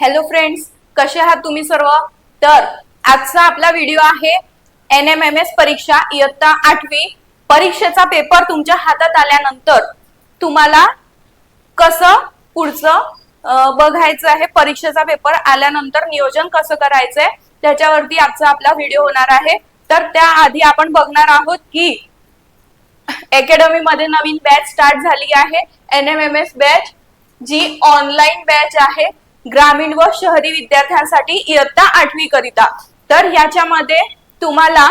Hello friends कसे आहात तुम्ही सर्व? तर आजचा आपला व्हिडिओ आहे एन एम एम एस परीक्षा इयत्ता आठवी. परीक्षेचा पेपर तुमच्या हातात आल्यानंतर तुम्हाला कसं पुढचं बघायचं आहे? परीक्षेचा पेपर आल्यानंतर नियोजन कसं करायचंय? त्याच्यावरती आजचा आपला व्हिडिओ होणार आहे. तर त्याआधी आपण बघणार आहोत की अकॅडमी मध्ये नवीन बॅच स्टार्ट झाली आहे. N M M S batch जी ऑनलाईन बॅच आहे. ग्रामीण व शहरी विद्यार्थ्यांसाठी इयत्ता आठवी करिता. तर याच्यामध्ये तुम्हाला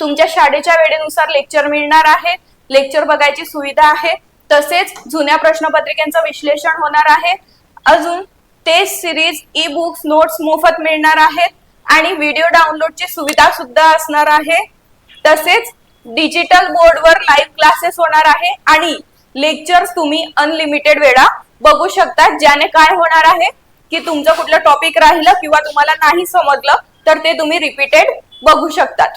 तुमच्या शाळेच्या वेळेनुसार लेक्चर मिळणार आहे लेक्चर बघायची सुविधा आहे. तसेच जुन्या प्रश्नपत्रिकेचं विश्लेषण होणार आहे. अजून ते सिरीज ई बुक्स नोट्स मोफत मिळणार आहेत. आणि व्हिडिओ डाउनलोडची सुविधा सुद्धा असणार आहे. तसेच डिजिटल बोर्डवर लाईव्ह क्लासेस होणार आहे. आणि लेक्चर्स तुम्ही अनलिमिटेड वेळा बघू शकता ज्याने काय होणार आहे की तुमचं कुठलं टॉपिक राहिलं किंवा तुम्हाला नाही समजलं तर ते तुम्ही रिपीटेड बघू शकतात.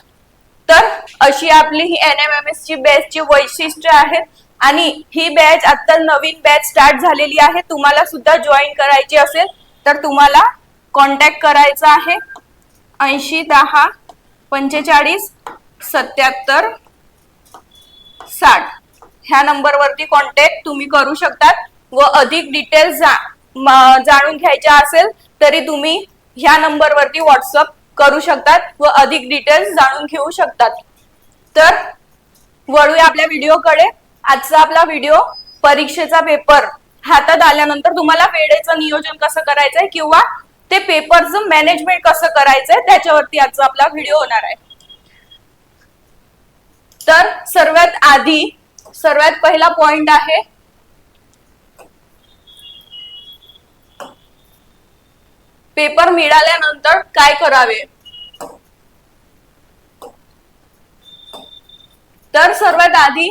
तर अशी आपली ही एन एम एम एस ची बॅचची वैशिष्ट्य आहेत आणि ही बॅच आता नवीन बॅच स्टार्ट झालेली आहे. तुम्हाला सुद्धा जॉईन करायची असेल तर तुम्हाला कॉन्टॅक्ट करायचा आहे. ऐंशी दहा पंचेचाळीस सत्याहत्तर साठ. ह्या नंबरवरती कॉन्टॅक्ट तुम्ही करू शकतात. व अधिक डिटेल्स जाणून घ्यायच्या असेल तरी तुम्ही ह्या नंबरवरती व्हॉट्सअप करू शकतात व अधिक डिटेल्स जाणून घेऊ शकतात. तर वळूया आपल्या व्हिडिओकडे आजचा आपला व्हिडिओ परीक्षेचा पेपर हातात आल्यानंतर तुम्हाला वेळेचं नियोजन कसं करायचंय किंवा ते पेपरचं मॅनेजमेंट कसं करायचंय त्याच्यावरती आजचा आपला व्हिडिओ होणार आहे. तर सर्वात आधी सर्वात पहिला पॉइंट आहे पेपर मिळाल्यानंतर काय करावे? तर सर्वात आधी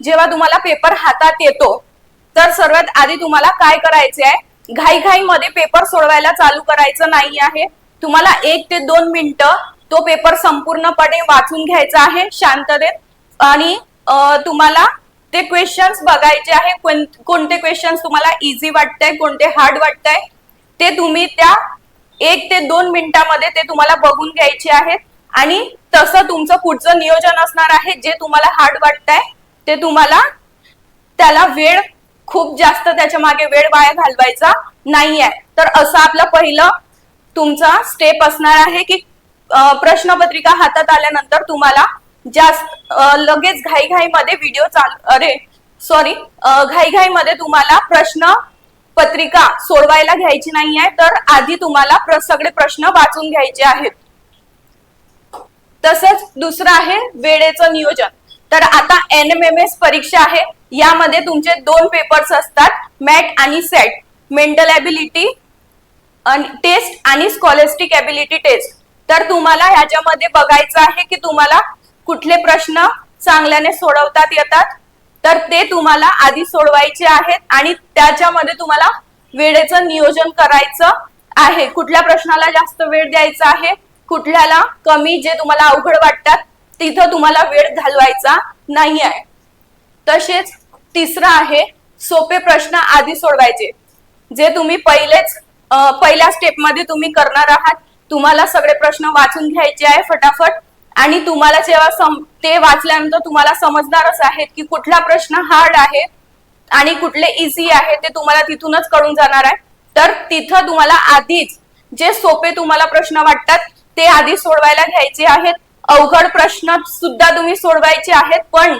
जेव्हा तुम्हाला पेपर हातात येतो तर सर्वात आधी तुम्हाला काय करायचे आहे? घाईघाईमध्ये पेपर सोडवायला चालू करायचं नाही आहे. तुम्हाला एक ते दोन मिनिटं तो पेपर संपूर्णपणे वाचून घ्यायचा आहे शांततेत. आणि तुम्हाला ते क्वेश्चन्स बघायचे आहे. कोणते क्वेश्चन्स तुम्हाला इझी वाटतंय कोणते हार्ड वाटतंय ते तुम्ही त्या एक ते दोन मिनिटामध्ये ते तुम्हाला बघून घ्यायचे आहेत. आणि तसं तुमचं पुढचं नियोजन असणार आहे जे तुम्हाला हार्ड वाटतंय ते तुम्हाला त्याला वेळ खूप जास्त त्याच्यामागे वेळ वाया घालवायचा नाही आहे तर असं आपलं पहिलं तुमचा स्टेप असणार आहे की प्रश्नपत्रिका हातात आल्यानंतर तुम्हाला जास्त लगेच घाईघाईमध्ये व्हिडिओ चाल अरे सॉरी घाईघाईमध्ये तुम्हाला प्रश्न पत्रिका सोडवायला घ्यायची नाही आहे तर आधी तुम्हाला सगळे प्रश्न वाचून घ्यायचे आहेत. तसंच दुसरं आहे वेळेचं नियोजन. तर आता एन एम एम एस परीक्षा आहे. यामध्ये तुमचे दोन पेपर्स असतात मॅट आणि सेट. मेंटल ॲबिलिटी टेस्ट आणि स्कॉलेस्टिक ॲबिलिटी टेस्ट तर तुम्हाला ह्याच्यामध्ये बघायचं आहे की तुम्हाला कुठले प्रश्न चांगल्याने सोडवतात येतात. तर ते तुम्हाला आधी सोडवायचे आहेत आणि त्याच्यामध्ये तुम्हाला वेळेचं नियोजन करायचं आहे. कुठल्या प्रश्नाला जास्त वेळ द्यायचा आहे कुठल्याला कमी जे तुम्हाला अवघड वाटतात तिथं तुम्हाला वेळ घालवायचा नाही आहे तसेच तिसरं आहे सोपे प्रश्न आधी सोडवायचे. जे तुम्ही पहिलेच पहिल्या स्टेपमध्ये तुम्ही करणार आहात तुम्हाला सगळे प्रश्न वाचून घ्यायचे आहे फटाफट. आणि तुम्हाला जेव्हा ते वाचल्यानंतर तुम्हाला समजणारच आहेत की कुठला प्रश्न हार्ड आहे आणि कुठले इझी आहे ते तुम्हाला तिथूनच कळून जाणार आहे. तर तिथं तुम्हाला आधीच जे सोपे तुम्हाला प्रश्न वाटतात ते आधी सोडवायला घ्यायचे आहेत. अवघड प्रश्न सुद्धा तुम्ही सोडवायचे आहेत पण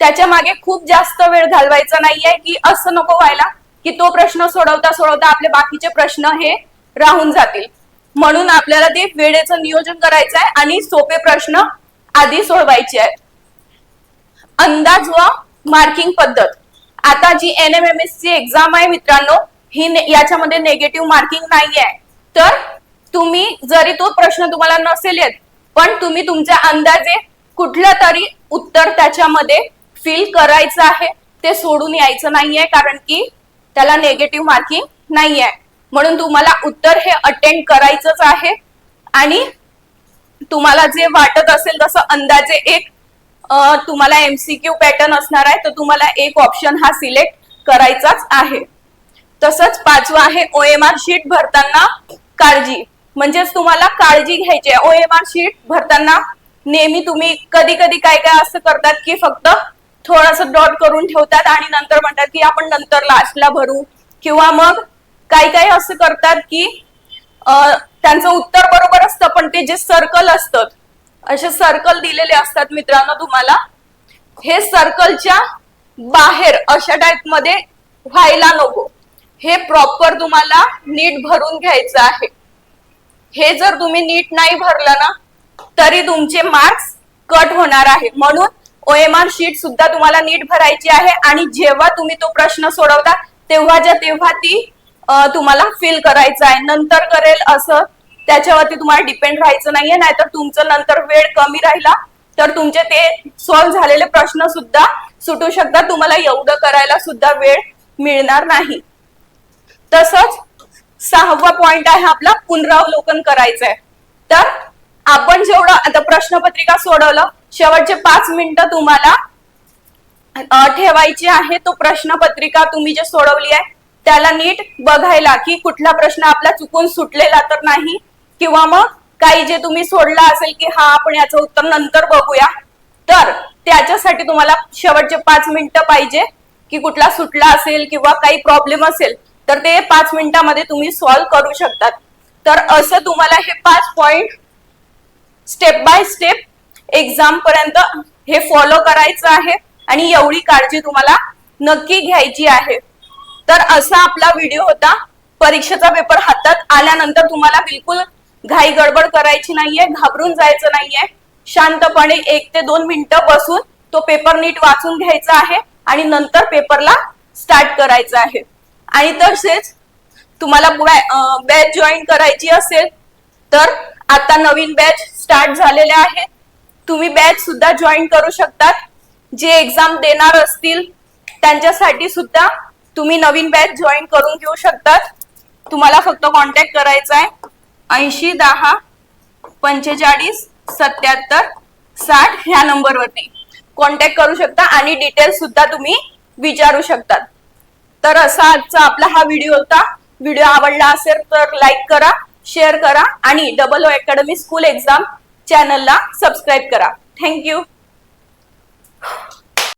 त्याच्यामागे खूप जास्त वेळ घालवायचा नाहीये की असं नको व्हायला की तो प्रश्न सोडवता सोडवता आपले बाकीचे प्रश्न हे राहून जातील. म्हणून आपल्याला ते वेळेचं नियोजन करायचं आहे आणि सोपे प्रश्न आधी सोडवायचे आहेत. अंदाज व मार्किंग पद्धत. आता जी एन एम एम एस ची एक्झाम आहे मित्रांनो ही ने- याच्यामध्ये नेगेटिव्ह मार्किंग नाही आहे तर तुम्ही जरी तो प्रश्न तुम्हाला नसेल येत पण तुम्ही तुमच्या अंदाजे कुठलं तरी उत्तर त्याच्यामध्ये फिल करायचं आहे. ते सोडून यायचं नाहीये कारण की त्याला नेगेटिव्ह मार्किंग नाही आहे म्हणून तुम्हाला उत्तर हे अटेंड करायचंच आहे. आणि तुम्हाला जे वाटत असेल तसं अंदाजे एक तुम्हाला एमसीक्यू पॅटर्न असणार आहे तर तुम्हाला एक ऑप्शन हा सिलेक्ट करायचाच आहे. तसंच पाचवं आहे ओएमआर शीट भरताना काळजी. म्हणजेच तुम्हाला काळजी घ्यायची आहे. ओएमआर शीट भरताना नेहमी तुम्ही कधी कधी काय काय असं करतात की फक्त थोडस डॉट करून ठेवतात आणि नंतर म्हणतात की आपण नंतर लास्टला भरू. किंवा मग काही काही असं करतात की त्यांचं उत्तर बरोबर असतं पण ते जे सर्कल असतात असे सर्कल दिलेले असतात मित्रांनो तुम्हाला हे सर्कलच्या बाहेर अशा टाइपमध्ये व्हायला नको. हे प्रॉपर तुम्हाला नीट भरून घ्यायचं आहे. हे जर तुम्ही नीट नाही भरलं ना तरी तुमचे मार्क्स कट होणार आहे. म्हणून ओएमआर शीट सुद्धा तुम्हाला नीट भरायची आहे आणि जेव्हा तुम्ही तो प्रश्न सोडवता तेव्हा ज्या तेव्हा ती तुम्हाला फिल करायचं आहे. नंतर करेल असं. त्याच्यावरती तुम्हाला डिपेंड राहायचं नाहीये. नाहीतर तुमचं नंतर वेळ कमी राहिला तर तुमचे ते सॉल्व्ह झालेले प्रश्न सुद्धा सुटू शकतात. तुम्हाला एवढं करायला सुद्धा वेळ मिळणार नाही. तसंच सहावा पॉइंट आहे आपला पुनरावलोकन करायचं आहे तर आपण जेवढं आता प्रश्नपत्रिका सोडवलं शेवटचे पाच मिनिटं तुम्हाला ठेवायची आहे. तो प्रश्नपत्रिका तुम्ही जे सोडवली आहे त्याला नीट बघायला की कुठला प्रश्न आपला चुकून सुटलेला तर नाही किंवा मग काही जे तुम्ही सोडला असेल की हा आपण याचं उत्तर नंतर बघूया. तर त्याच्यासाठी तुम्हाला शेवटचे पाच मिनिटं पाहिजे की कुठला सुटला असेल किंवा काही प्रॉब्लेम असेल तर ते पाच मिनिटामध्ये तुम्ही सॉल्व्ह करू शकतात. तर असं तुम्हाला हे पाच point step by step exam पर्यंत हे फॉलो करायचं आहे आणि एवढी काळजी तुम्हाला नक्की घ्यायची आहे. तर असा आपला व्हिडिओ होता. परीक्षेचा पेपर हातात आल्यानंतर तुम्हाला बिलकुल घाई गडबड करायची नाहीये घाबरून जायचं नाहीये. शांतपणे एक ते दोन मिनिटं बसून तो पेपर नीट वाचून घ्यायचा आहे आणि नंतर पेपरला स्टार्ट करायचं आहे. आणि तसेच तुम्हाला बॅच जॉईन करायची असेल तर आता नवीन बॅच स्टार्ट झालेले आहे. तुम्ही बॅच सुद्धा जॉईन करू शकतात. जे एक्झाम देणार असतील त्यांच्यासाठी सुद्धा तुम्ही नवीन बॅच जॉईन करून घेऊ शकतात. तुम्हाला फक्त कॉन्टॅक्ट करायचा आहे. ऐंशी दहा पंचेचाळीस सत्याहत्तर साठ ह्या नंबरवरती कॉन्टॅक्ट करू शकता आणि डिटेल्स सुद्धा तुम्ही विचारू शकतात. तर असा आजचा आपला हा व्हिडिओ होता. व्हिडिओ आवडला असेल तर लाईक करा शेअर करा आणि double O academy school exam चॅनलला सबस्क्राईब करा. Thank you